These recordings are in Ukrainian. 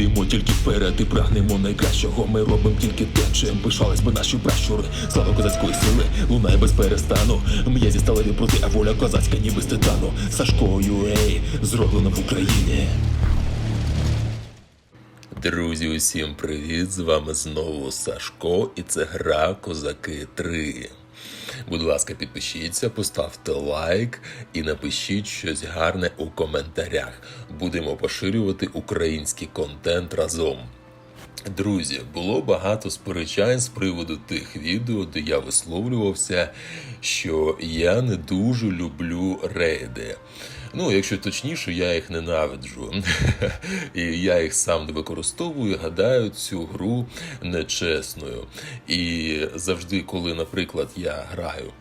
йдемо тільки вперед і прагнемо найкращого. Ми робимо тільки те, чим пишались би наші пращури. Слава козацької сили, лунає без перестану. М'язі сталеві проти, а воля козацька, ніби з титану. Сашкою, ей, зроблено в Україні. Друзі, усім привіт! З вами знову Сашко, і це гра Козаки 3. Будь ласка, підпишіться, поставте лайк і напишіть щось гарне у коментарях. Будемо поширювати український контент разом. Друзі, було багато сперечань з приводу тих відео, де я висловлювався, що я не дуже люблю рейди. Ну, якщо точніше, я їх ненавиджу. І я їх сам не використовую, гадаю цю гру нечесною. І завжди, коли, наприклад, я граю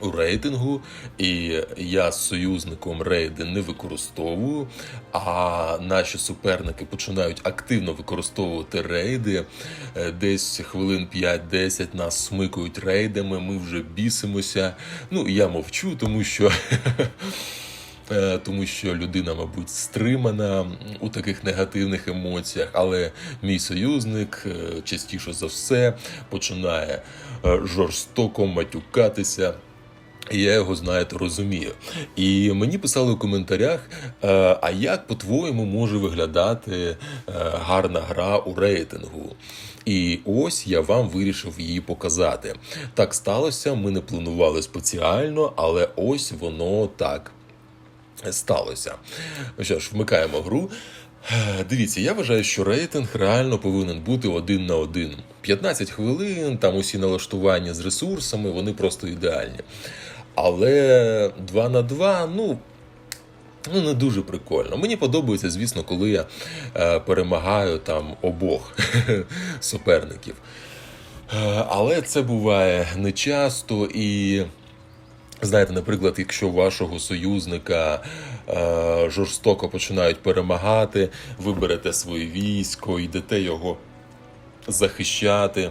у рейтингу, і я з союзником рейди не використовую, а наші суперники починають активно використовувати рейди. Е, Десь хвилин 5-10 нас смикують рейдами, ми вже бісимося. Ну, я мовчу, тому що. Е, Тому що людина, мабуть, стримана у таких негативних емоціях, але мій союзник е, частіше за все починає е, жорстоко матюкатися. І Я його, знаєте, розумію. І мені писали у коментарях: а як, по-твоєму, може виглядати гарна гра у рейтингу? І ось я вам вирішив її показати. Так сталося, ми не планували спеціально, але ось воно так сталося. Ну що ж, вмикаємо гру. Дивіться, я вважаю, що рейтинг реально повинен бути один на один. 15 хвилин, там усі налаштування з ресурсами, вони просто ідеальні. Але 2 на 2, ну. Ну, не дуже прикольно. Мені подобається, звісно, коли я е, перемагаю там обох суперників. Е, але це буває нечасто і. Знаєте, наприклад, якщо вашого союзника е, жорстоко починають перемагати, ви берете своє військо, йдете його захищати.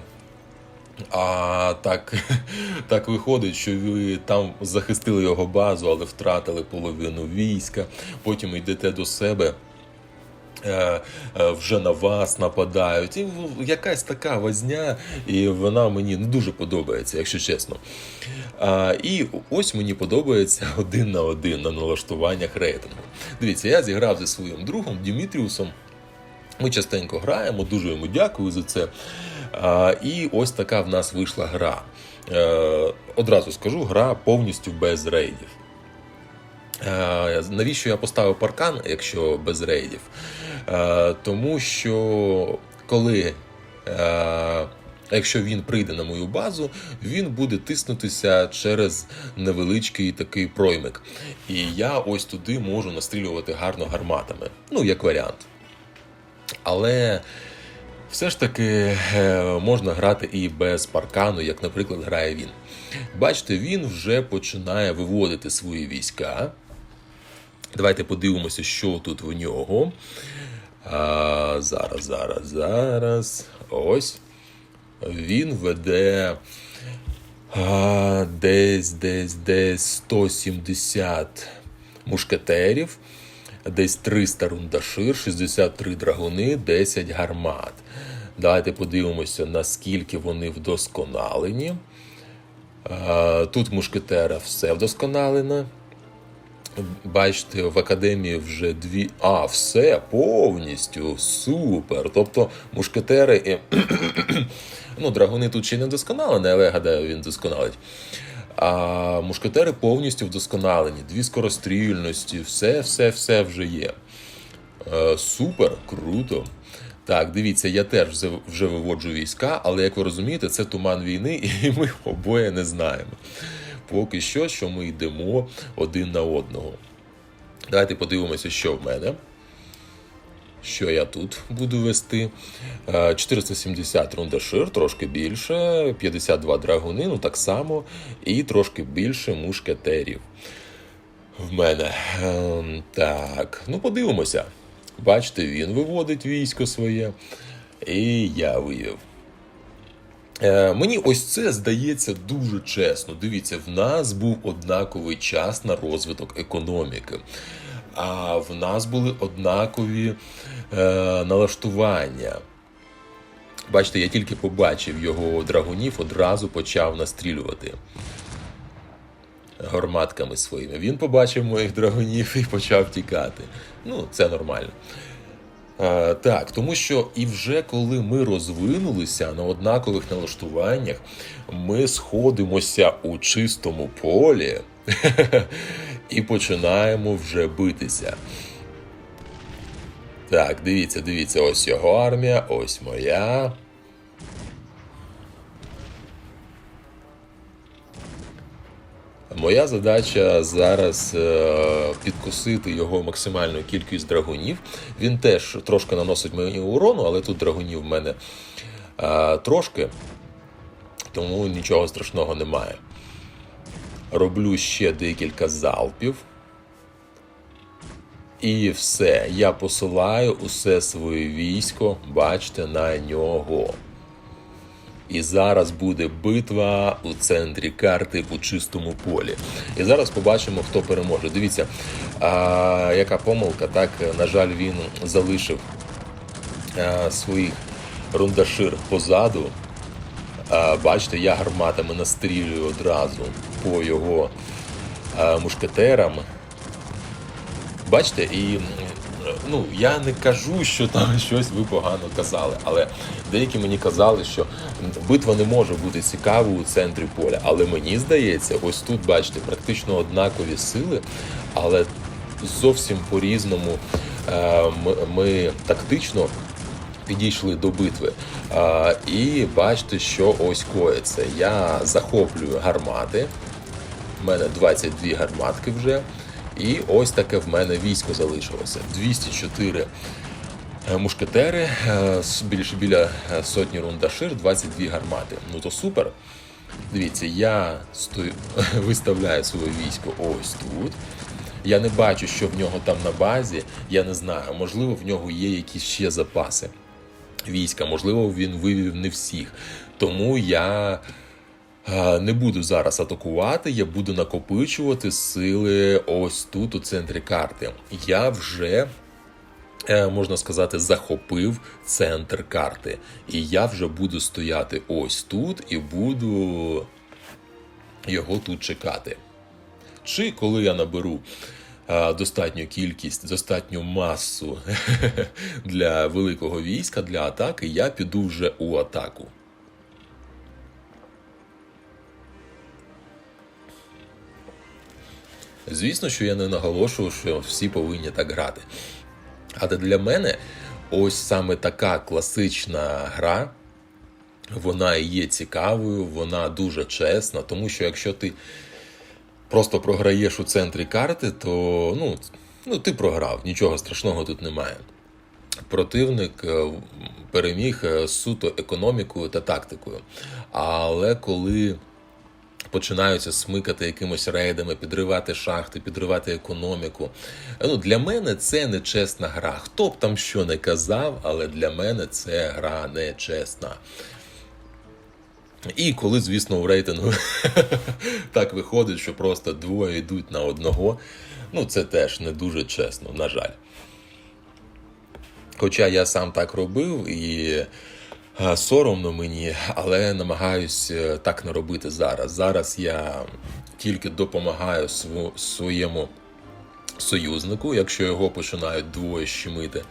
А так, так виходить, що ви там захистили його базу, але втратили половину війська. Потім йдете до себе. Е, е, Вже на вас нападають, і якась така возня, і вона мені не дуже подобається, якщо чесно. І ось мені подобається один на один на налаштуваннях рейтингу. Дивіться, я зіграв зі своїм другом Дімітріусом. Ми частенько граємо, дуже йому дякую за це. І ось така в нас вийшла гра. Е, Одразу скажу, гра повністю без рейдів. Е, Навіщо я поставив паркан, якщо без рейдів? Е, Тому що коли. е, Якщо він прийде на мою базу, він буде тиснутися через невеличкий такий проймик. І я ось туди можу настрілювати гарно гарматами. Ну, як варіант. Але все ж таки можна грати і без паркану, як, наприклад, грає він. Бачите, він вже починає виводити свої війська. Давайте подивимося, що тут в нього. А, Зараз, зараз, зараз. Ось. Він веде а, десь, десь, десь 170 мушкетерів, десь 300 рундашир, 63 драгуни, 10 гармат. Давайте подивимося, наскільки вони вдосконалені. Тут мушкетера все вдосконалено. Бачите, в академії вже дві. А, все повністю супер. Тобто мушкетери і. ну, драгуни тут ще не вдосконалені, але я гадаю, він досконалить. А мушкетери повністю вдосконалені, дві скорострільності, все, все, все вже є. Е, супер, круто. Так, дивіться, я теж вже виводжу війська, але як ви розумієте, це туман війни, і ми обоє не знаємо. Поки що, що ми йдемо один на одного. Давайте подивимося, що в мене. Що я тут буду вести? Е, 470 рундашир, трошки більше, 52 драгуни, ну так само, і трошки більше мушкетерів. В мене. Ем, Так, ну подивимося. Бачите, він виводить військо своє, і я вивів. Е, Мені ось це здається дуже чесно. Дивіться, в нас був однаковий час на розвиток економіки. а в нас були однакові е, налаштування. Бачите, я тільки побачив його драгунів, одразу почав настрілювати гарматками своїми. Він побачив моїх драгунів і почав тікати. Ну, це нормально. Е, так, тому що і вже коли ми розвинулися на однакових налаштуваннях, ми сходимося у чистому полі і починаємо вже битися. Так, дивіться, дивіться, ось його армія, ось моя. Моя задача зараз е, підкосити його максимальну кількість драгунів. Він теж трошки наносить мені урону, але тут драгунів в мене е, трошки, тому нічого страшного немає. Роблю ще декілька залпів. І все. Я посилаю усе своє військо, бачите, на нього. І зараз буде битва у центрі карти у чистому полі. І зараз побачимо, хто переможе. Дивіться, а, яка помилка. Так, на жаль, він залишив а, своїх рундашир позаду. А, бачите, я гарматами настрілюю одразу по його а, мушкетерам. Бачите, і ну я не кажу, що там щось ви погано казали, але деякі мені казали, що битва не може бути цікавою у центрі поля. Але мені здається, ось тут бачите, практично однакові сили, але зовсім по-різному е, ми, тактично. Підійшли до битви. А, і бачите, що ось коїться. Я захоплюю гармати. У мене 22 гарматки вже. І ось таке в мене військо залишилося. 204 е, мушкетери, е, більше біля е, сотні рундашир, 22 гармати. Ну то супер. Дивіться, я стою, виставляю своє військо ось тут. Я не бачу, що в нього там на базі. Я не знаю. Можливо, в нього є якісь ще запаси війська. Можливо, він вивів не всіх. Тому я не буду зараз атакувати, я буду накопичувати сили ось тут, у центрі карти. Я вже. е, Можна сказати, захопив центр карти. І я вже буду стояти ось тут і буду його тут чекати. Чи коли я наберу е, достатню кількість, достатню масу для великого війська, для атаки, я піду вже у атаку. Звісно, що я не наголошую, що всі повинні так грати. Але для мене ось саме така класична гра, вона є цікавою, вона дуже чесна, тому що якщо ти просто програєш у центрі карти, то ну, ну ти програв, нічого страшного тут немає. Противник е, переміг е, суто економікою та тактикою. Але коли починаються смикати якимось рейдами, підривати шахти, підривати економіку. Ну, для мене це нечесна гра. Хто б там що не казав, але для мене це гра нечесна. І коли, звісно, у рейтингу так виходить, що просто двоє йдуть на одного, ну це теж не дуже чесно, на жаль. Хоча я сам так робив і соромно мені, але намагаюсь е, так не робити зараз. Зараз я тільки допомагаю своєму союзнику, якщо його починають двоє щемити,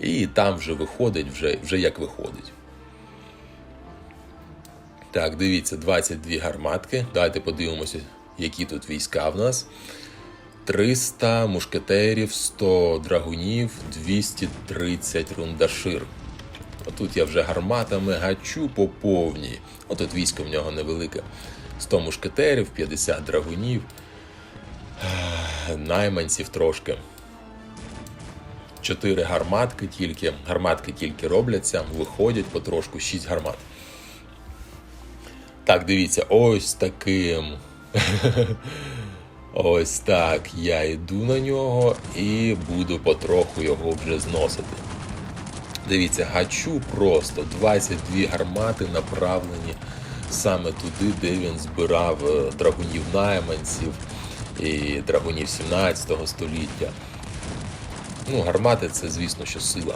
і там вже виходить, вже, вже як виходить. Так, дивіться, 22 гарматки. Давайте подивимося, які тут війська в нас. 300 мушкетерів, 100 драгунів, 230 рундашир. Отут я вже гарматами гачу по повній. Отут військо в нього невелике. 100 мушкетерів, 50 драгунів, найманців трошки. 4 гарматки тільки. Гарматки тільки робляться, виходять потрошку 6 гармат. Так, дивіться, ось таким. Ось так я йду на нього і буду потроху його вже зносити. Дивіться, гачу просто 22 гармати направлені саме туди, де він збирав е, драгунів найманців і драгунів 17 століття. Ну, гармати це, звісно, що сила.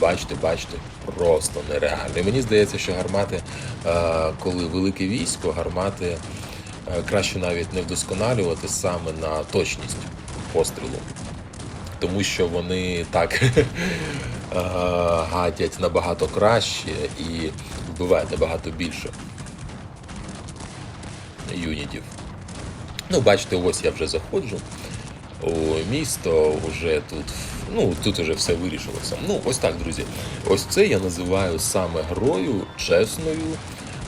Бачите, бачите, просто нереально. І мені здається, що гармати, е, коли велике військо, гармати е, краще навіть не вдосконалювати саме на точність пострілу. Тому що вони так е, гадять набагато краще і вбивають набагато більше юнітів. Ну, бачите, ось я вже заходжу у місто, вже тут, ну, тут вже все вирішилося. Ну, ось так, друзі. Ось це я називаю саме грою, чесною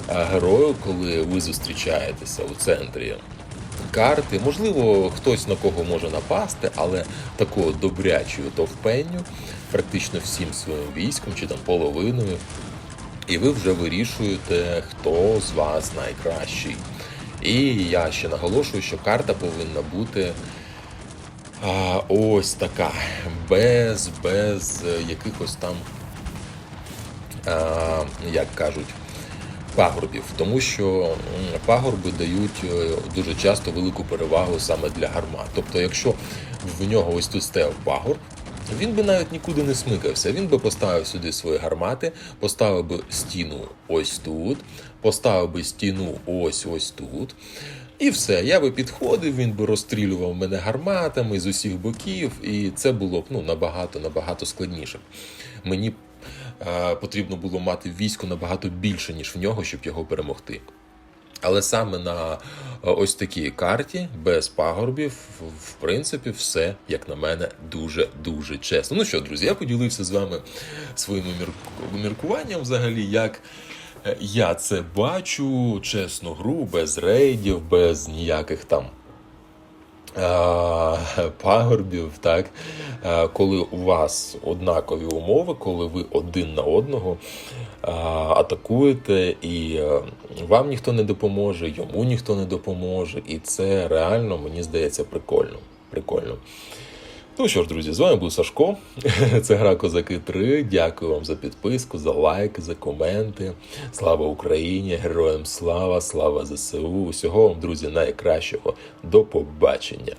а, грою, коли ви зустрічаєтеся у центрі карти. Можливо, хтось на кого може напасти, але такого добрячою товпенню, практично всім своїм військом чи там половиною. І ви вже вирішуєте, хто з вас найкращий. І я ще наголошую, що карта повинна бути а, ось така, без, без якихось там, а, як кажуть, пагорбів, тому що пагорби дають е, дуже часто велику перевагу саме для гармат. Тобто, якщо в нього ось тут стояв пагорб, він би навіть нікуди не смикався. Він би поставив сюди свої гармати, поставив би стіну ось тут, поставив би стіну ось ось тут. І все, я би підходив, він би розстрілював мене гарматами з усіх боків, і це було б ну, набагато набагато складніше. Мені потрібно було мати військо набагато більше, ніж в нього, щоб його перемогти. Але саме на е, ось такій карті, без пагорбів, в принципі, все, як на мене, дуже дуже чесно. Ну що, друзі, я поділився з вами своїм міркуванням взагалі, як е, я це бачу, чесну гру, без рейдів, без ніяких там. Пагорбів, так, коли у вас однакові умови, коли ви один на одного атакуєте, і е, вам ніхто не допоможе, йому ніхто не допоможе, і це реально, мені здається, прикольно. прикольно. Ну що ж, друзі, з вами був Сашко. Це гра Козаки 3. Дякую вам за підписку, за лайки, за коменти. Слава Україні! Героям слава, слава ЗСУ. Усього вам, друзі, найкращого. До побачення.